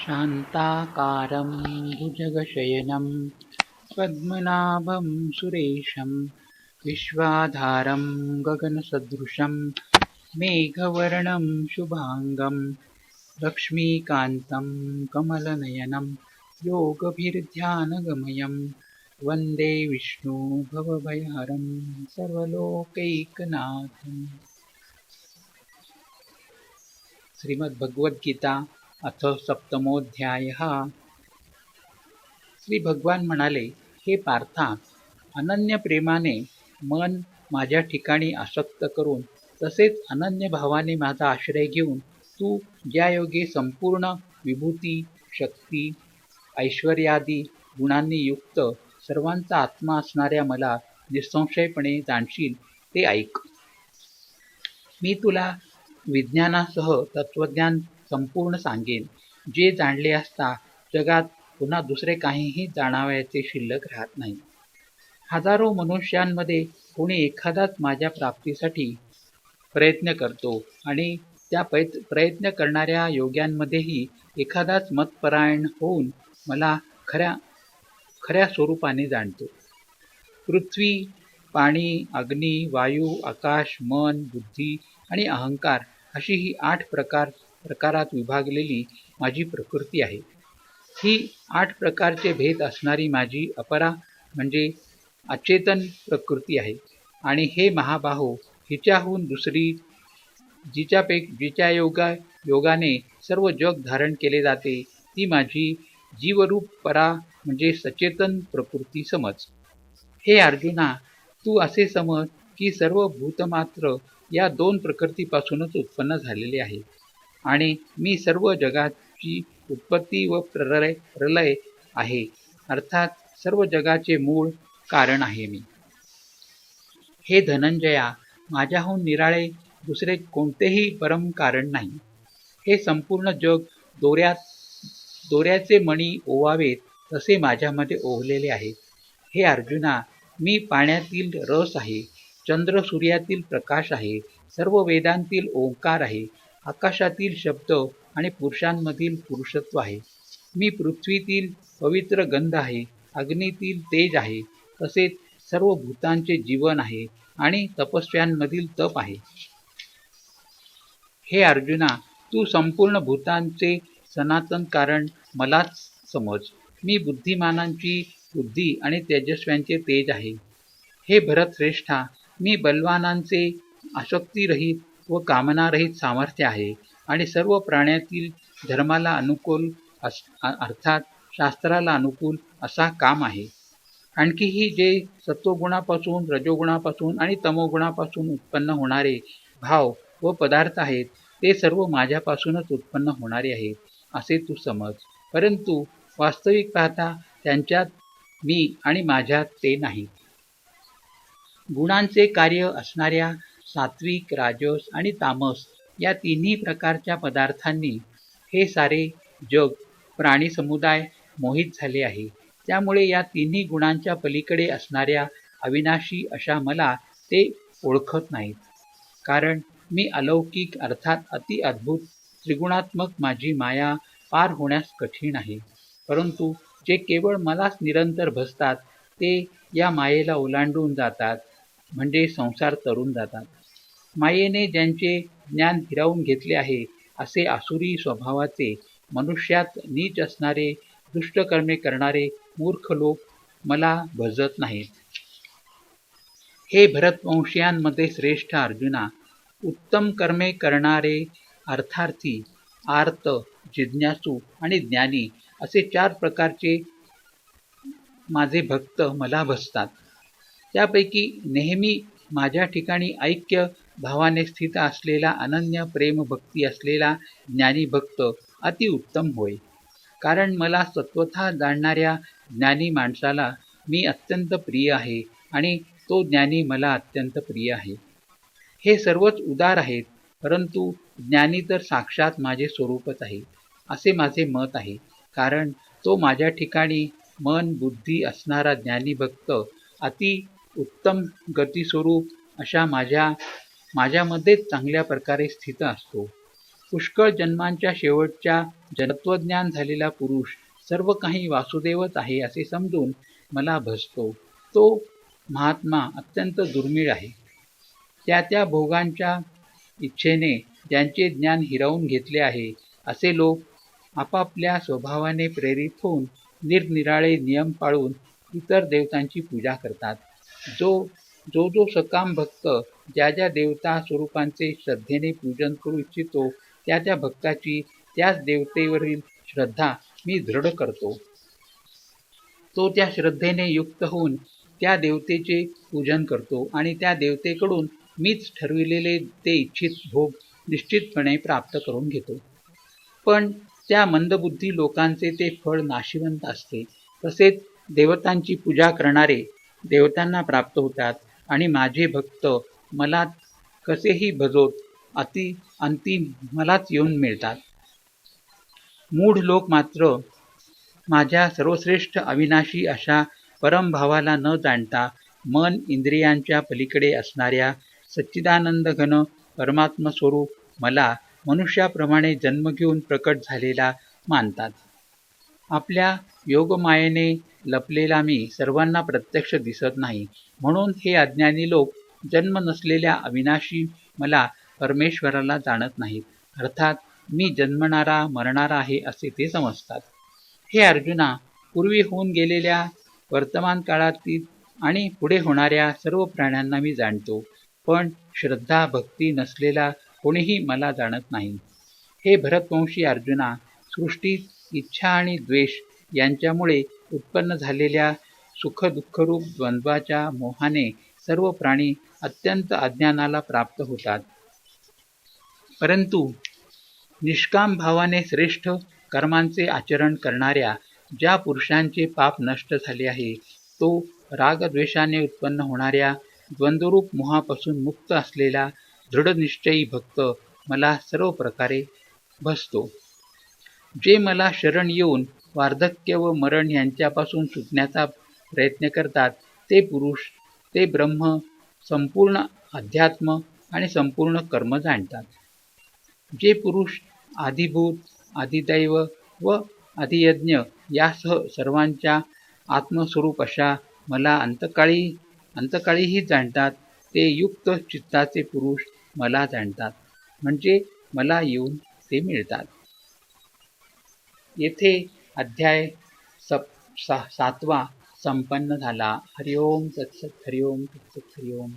शान्ताकारं भुजगशयनं पद्मनाभं सुरेशं विश्वाधारं गगनसदृशं मेघवर्णं शुभाङ्गं लक्ष्मीकान्तं कमलनयनं योगभिर्ध्यानगमयं वन्दे विष्णु भवभयहरं सर्वलोकैकनाथम्। श्रीमद्भगवद्गीता अथ सप्तमोध्याय श्री भगवान म्हणाले हे पार्था अनन्य प्रेमाने मन माझ्या ठिकाणी आसक्त करून तसेच अनन्य भावाने माझा आश्रय घेऊन तू ज्या योगे संपूर्ण विभूती शक्ती ऐश्वर्यादी गुणांनी युक्त सर्वांचा आत्मा असणाऱ्या मला निसंशयपणे जाणशील ते ऐक. मी तुला विज्ञानासह तत्वज्ञान संपूर्ण सांगेन. जे जाणले असता जगात पुन्हा दुसरे काहीही जाणावयाचे शिल्लक राहत नाही. हजारो मनुष्यांमध्ये कोणी एखादाच माझ्या प्राप्तीसाठी प्रयत्न करतो आणि त्या प्रयत्न करणाऱ्या योग्यांमध्येही एखादाच मतपरायण होऊन मला खऱ्या खऱ्या स्वरूपाने जाणतो. पृथ्वी पाणी अग्नी वायू आकाश मन बुद्धी आणि अहंकार अशी ही आठ प्रकार प्रकारात विभागलेली माझी प्रकृती आहे. ही आठ प्रकारचे भेद असणारी माझी अपरा म्हणजे अचेतन प्रकृती आहे. आणि हे महाबाहो हिच्याहून दुसरी जिच्यापैक जिच्या योगा योगाने सर्व जग धारण केले जाते ती माझी जीवरूप परा म्हणजे सचेतन प्रकृती समज. हे अर्जुना तू असे समज की सर्व भूतमात्र या दोन प्रकृतीपासूनच उत्पन्न झालेले आहे. आणि मी सर्व जगाची उत्पत्ती व प्रलय प्रलय आहे. अर्थात सर्व जगाचे मूळ कारण आहे मी. हे धनंजया माझ्याहून निराळे दुसरे कोणतेही परम कारण नाही. हे संपूर्ण जग दोऱ्यात दोऱ्याचे मणी ओवावेत तसे माझ्यामध्ये ओवलेले आहे हे अर्जुना मी पाण्यातील रस आहे. चंद्र सूर्यातील प्रकाश आहे. सर्व वेदांतील ओंकार आहे. आकाशातील शब्द आणि पुरुषांमधील पुरुषत्व आहे. मी पृथ्वीतील पवित्र गंध आहे अग्नीतील तेज आहे तसेच सर्व भूतांचे जीवन आहे आणि तपस्व्यांमधील तप आहे. हे अर्जुना तू संपूर्ण भूतांचे सनातन कारण मलाच समज. मी बुद्धिमानांची बुद्धी आणि तेजस्व्यांचे तेज आहे. हे भरत श्रेष्ठा मी बलवानांचे आसक्तीरहित व कामनारहित सामर्थ्य आहे आणि सर्व प्राण्यातील धर्माला अनुकूल अस अर्थात शास्त्राला अनुकूल असा काम आहे. आणखीही जे सत्वगुणापासून रजोगुणापासून आणि तमोगुणापासून उत्पन्न होणारे भाव व पदार्थ आहेत ते सर्व माझ्यापासूनच उत्पन्न होणारे आहेत असे तू समज. परंतु वास्तविक पाहता त्यांच्यात मी आणि माझ्यात ते नाही. गुणांचे कार्य असणाऱ्या सात्विक राजस आणि तामस या तिन्ही प्रकारच्या पदार्थांनी हे सारे जग प्राणी समुदाय मोहित झाले आहे. त्यामुळे या तिन्ही गुणांच्या पलीकडे असणाऱ्या अविनाशी अशा मला ते ओळखत नाहीत. कारण मी अलौकिक अर्थात अति अद्भुत त्रिगुणात्मक माझी माया पार होण्यास कठीण आहे. परंतु जे केवळ मलाच निरंतर भसतात ते या मायेला ओलांडून जातात म्हणजे संसार तरून जातात. मायेने ज्यांचे ज्ञान हिरावून घेतले आहे असे आसुरी स्वभावाचे मनुष्यात नीच असणारे दुष्टकर्मे करणारे मूर्ख लोक मला भजत नाहीत. हे भरतवंशियांमध्ये श्रेष्ठ अर्जुना उत्तम कर्मे करणारे अर्थार्थी आर्त जिज्ञासू आणि ज्ञानी असे चार प्रकारचे माझे भक्त मला भसतात त्यापैकी नेहमी माझ्या ठिकाणी ऐक्य भावाने स्थित असलेला अनन्य प्रेम भक्ती असलेला ज्ञानी भक्त अतिउत्तम होय. कारण मला सत्वथा जाणणाऱ्या ज्ञानी माणसाला मी अत्यंत प्रिय आहे आणि तो ज्ञानी मला अत्यंत प्रिय आहे. हे सर्वच उदार आहेत परंतु ज्ञानी तर साक्षात माझे स्वरूपच आहे असे माझे मत आहे. कारण तो माझ्या ठिकाणी मन बुद्धी असणारा ज्ञानी भक्त अति उत्तम गतीस्वरूप अशा माझ्या माझ्यामध्येच चांगल्या प्रकारे स्थित असतो. पुष्कळ जन्मांच्या शेवटच्या जनत्वज्ञान झालेला पुरुष सर्व काही वासुदेवच आहे असे समजून मला भसतो तो महात्मा अत्यंत दुर्मिळ आहे. त्या त्या भोगांच्या इच्छेने ज्यांचे ज्ञान हिरावून घेतले आहे असे लोक आपापल्या स्वभावाने प्रेरित होऊन निरनिराळे नियम पाळून इतर देवतांची पूजा करतात. जो जो जो सकाम भक्त ज्या ज्या देवता स्वरूपांचे श्रद्धेने पूजन करू इच्छितो त्या त्या भक्ताची त्याच देवतेवरील श्रद्धा मी दृढ करतो. तो त्या श्रद्धेने युक्त होऊन त्या देवतेचे पूजन करतो आणि त्या देवतेकडून मीच ठरविलेले ते इच्छित भोग निश्चितपणे प्राप्त करून घेतो. पण त्या मंदबुद्धी लोकांचे ते फळ नाशिवंत असते. तसेच देवतांची पूजा करणारे देवतांना प्राप्त होतात. आणि माझे भक्त मला कसेही भजोत अति अंतिम मलाच येऊन मिळतात. मूढ लोक मात्र माझ्या सर्वश्रेष्ठ अविनाशी अशा परमभावाला न जाणता मन इंद्रियांच्या पलीकडे असणाऱ्या सच्चिदानंद घन परमात्मस्वरूप मला मनुष्याप्रमाणे जन्म घेऊन प्रकट झालेला मानतात. आपल्या योगमायेने लपलेला मी सर्वांना प्रत्यक्ष दिसत नाही. म्हणून हे अज्ञानी लोक जन्म नसलेल्या अविनाशी मला परमेश्वराला जाणत नाहीत. अर्थात मी जन्मणारा मरणारा आहे असे ते समजतात. हे अर्जुना पूर्वी होऊन गेलेल्या वर्तमान काळातील आणि पुढे होणाऱ्या सर्व प्राण्यांना मी जाणतो. पण श्रद्धा भक्ती नसलेला कोणीही मला जाणत नाही. हे भरतवंशी अर्जुना सृष्टीत इच्छा आणि द्वेष यांच्यामुळे उत्पन्न झालेल्या सुख दुःखरूप द्वंद्वाच्या मोहाने सर्व प्राणी अत्यंत अज्ञानाला प्राप्त होतात. परंतु निष्काम भावाने श्रेष्ठ कर्मांचे आचरण करणाऱ्या ज्या पुरुषांचे पाप नष्ट झाले आहे तो रागद्वेषाने उत्पन्न होणाऱ्या द्वंद्वरूप मोहापासून मुक्त असलेला दृढनिश्चयी भक्त मला सर्व प्रकारे भसतो जे मला शरण येऊन वार्धक्य व मरण यांच्यापासून सुटण्याचा प्रयत्न करतात. ते पुरुष ते ब्रह्म संपूर्ण अध्यात्म आणि संपूर्ण कर्म जाणतात. जे पुरुष आदिभूत आदिदैव व आदियज्ञ यासह सर्वांच्या आत्मस्वरूप अशा मला अंतकाळी अंतकाळीही जाणतात ते युक्त चित्ताचे पुरुष मला जाणतात. म्हणजे मला येऊन ते मिळतात. येथे अध्याय सप सा सातवा संपन्न झाला. हरिओम तत्सत हरिओम तत्सत हरिओम.